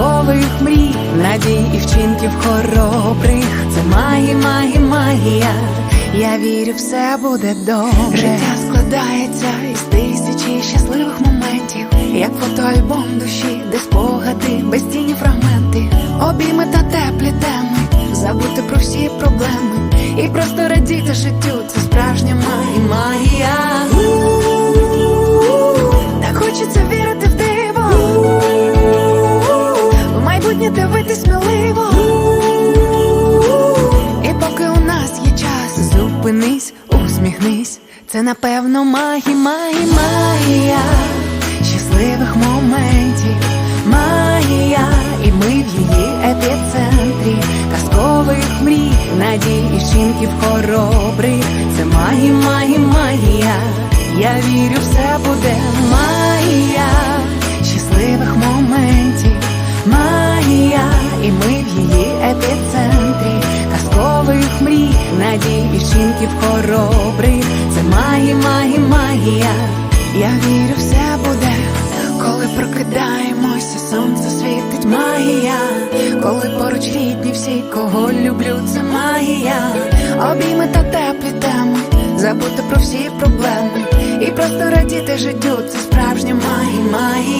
казкових мрій, надій і вчинків хоробрих. Це магія, магія, магія. Я вірю, все буде добре. Життя складається із тисячі щасливих моментів, як фотоальбом душі, де спогади, безцінні фрагменти, обійми та теплі теми, забути про всі проблеми і просто радіти життю. Це майбутнє дивитись сміливо. І поки у нас є час, зупинись, усміхнись. Це напевно магія, магія, магія щасливих моментів, магія, і ми в її епіцентрі, казкових мрій, надій і вчинків хоробрих. Це магія, магія, магія. Я вірю, все буде мрій, надій і вчинків хоробрих. Це магія, магія, магія. Я вірю, все буде, коли прокидаємося, сонце світить магія, коли поруч рідні всі, кого люблю, це магія, обійми та теплі теми, забути про всі проблеми і просто радіти життю, це справжня магія, магія.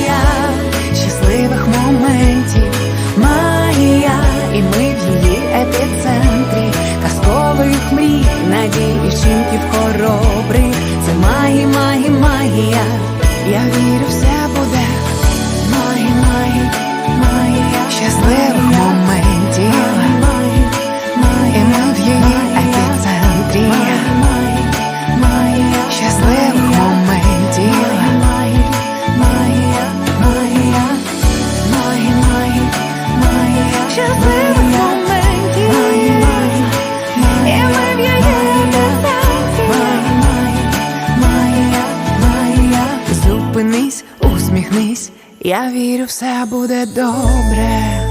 Я вірю, все Усміхнись. Я вірю, все буде добре.